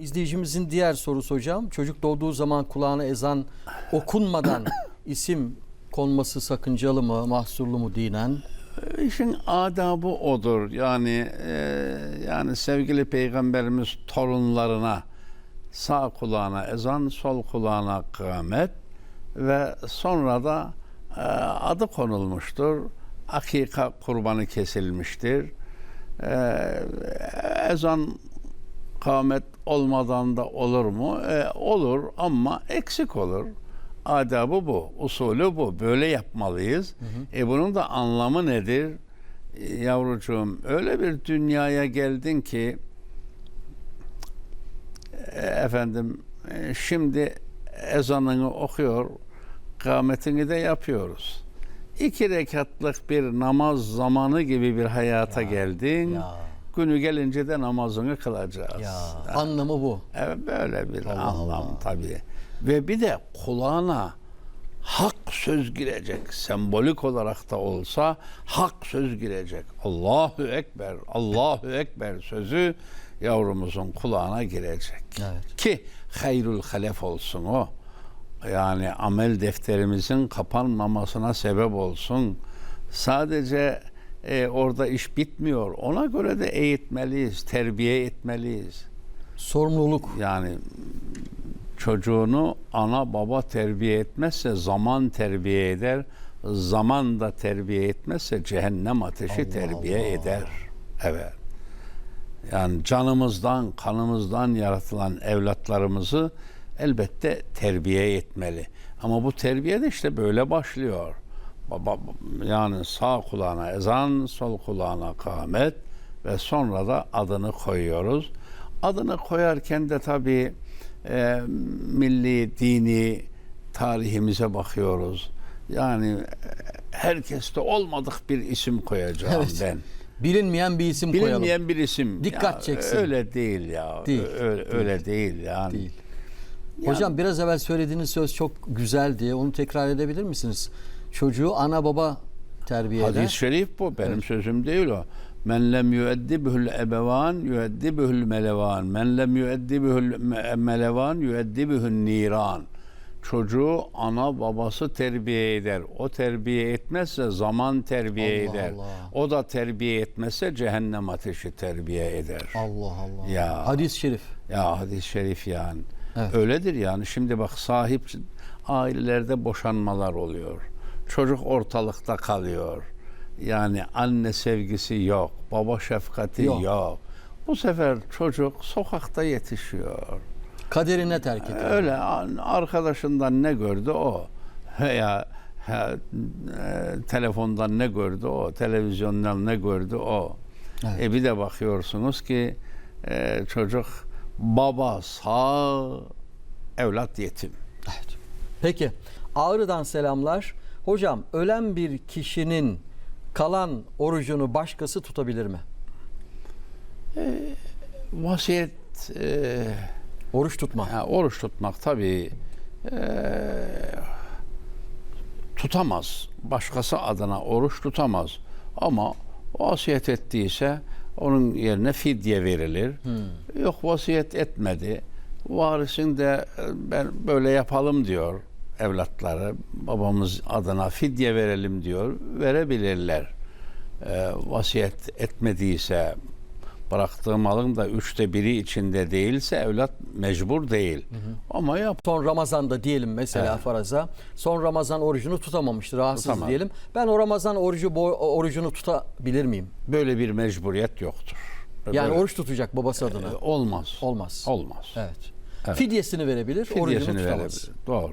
İzleyicimizin diğer sorusu hocam. Çocuk doğduğu zaman kulağına ezan okunmadan isim konması sakıncalı mı, mahsurlu mu dinen? İşin adabı odur. Yani e, yani sevgili peygamberimiz torunlarına sağ kulağına ezan, sol kulağına kıyamet ve sonra da e, adı konulmuştur. Akika kurbanı kesilmiştir. E, ezan kâmet olmadan da olur mu? E, olur ama eksik olur. Adabı bu, usulü bu. Böyle yapmalıyız. E bunun da anlamı nedir? E, yavrucuğum öyle bir dünyaya geldin ki e, efendim e, şimdi ezanını okuyor, kâmetini de yapıyoruz. İki rekatlık bir namaz zamanı gibi bir hayata geldin. ya. Günü gelince de namazını kılacağız. Ya anlamı bu. Evet böyle bir Allah anlam Allah. tabii. Ve bir de kulağına hak söz girecek. Sembolik olarak da olsa hak söz girecek. Allahu Ekber, Allahu Ekber sözü yavrumuzun kulağına girecek. Evet. Ki hayrul halef olsun o. Yani amel defterimizin kapanmamasına sebep olsun. Sadece e, orada iş bitmiyor. Ona göre de eğitmeliyiz, terbiye etmeliyiz. Sorumluluk. Yani çocuğunu ana baba terbiye etmezse zaman terbiye eder. Zaman da terbiye etmezse cehennem ateşi Allah terbiye Allah. eder. Evet. Yani canımızdan, kanımızdan yaratılan evlatlarımızı elbette terbiye etmeli. Ama bu terbiye de işte böyle başlıyor. Yani sağ kulağına ezan, sol kulağına kâmet ve sonra da adını koyuyoruz. Adını koyarken de tabii e, milli, dini tarihimize bakıyoruz. Yani e, herkeste olmadık bir isim koyacağım Evet. ben. Bilinmeyen bir isim koyalım. Bilinmeyen bir isim. Dikkat Ya, çeksin. Öyle değil ya. Değil, Öyle, öyle değil yani. Değil. Yani- Hocam biraz evvel söylediğiniz söz çok güzel diye onu tekrar edebilir misiniz? Çocuğu ana baba terbiye eder. Hadis-i şerif bu. Benim sözüm değil o. Men lem yueddibhül ebevan yueddibhül melevan. Men lem yueddibhül me- melevan yueddibhün niran. Çocuğu ana babası terbiye eder. O terbiye etmezse zaman terbiye Allah eder. Allah. O da terbiye etmezse cehennem ateşi terbiye eder. Allah Allah. Ya. Hadis-i şerif. Ya hadis-i şerif yani. Evet. Öyledir yani. Şimdi bak sahip ailelerde boşanmalar oluyor. Çocuk ortalıkta kalıyor. Yani anne sevgisi yok, baba şefkati Yok. yok. Bu sefer çocuk sokakta yetişiyor. Kaderine terk ediyor. Öyle an- arkadaşından ne gördü o. Veya he, e, telefondan ne gördü o, televizyondan ne gördü o. Evet. E bir de bakıyorsunuz ki e, çocuk baba sağ, evlat yetim. Evet. Peki. Ağrı'dan selamlar. Hocam ölen bir kişinin kalan orucunu başkası tutabilir mi? Vasiyet, e, Oruç tutma. ya oruç tutmak tabii e, tutamaz. Başkası adına oruç tutamaz. Ama vasiyet ettiyse onun yerine fidye verilir. Yok vasiyet etmedi. Varisin de e, ben böyle yapalım diyor evlatları. Babamız adına fidye verelim diyor. Verebilirler. E, vasiyet etmediyse bıraktığı malın da üçte biri içinde değilse evlat mecbur değil. Ama yap Son Ramazan'da diyelim mesela Evet. faraza. Son Ramazan orucunu tutamamıştır. Rahatsız Tutamaz. diyelim. Ben o Ramazan orucu orucunu tutabilir miyim? böyle bir mecburiyet yoktur. Yani Böyle- oruç tutacak babası adına. E, olmaz. Olmaz. Olmaz. Evet. Evet. Fidyesini verebilir, orucunu Fidyesini tutamaz. verebilir. Doğru.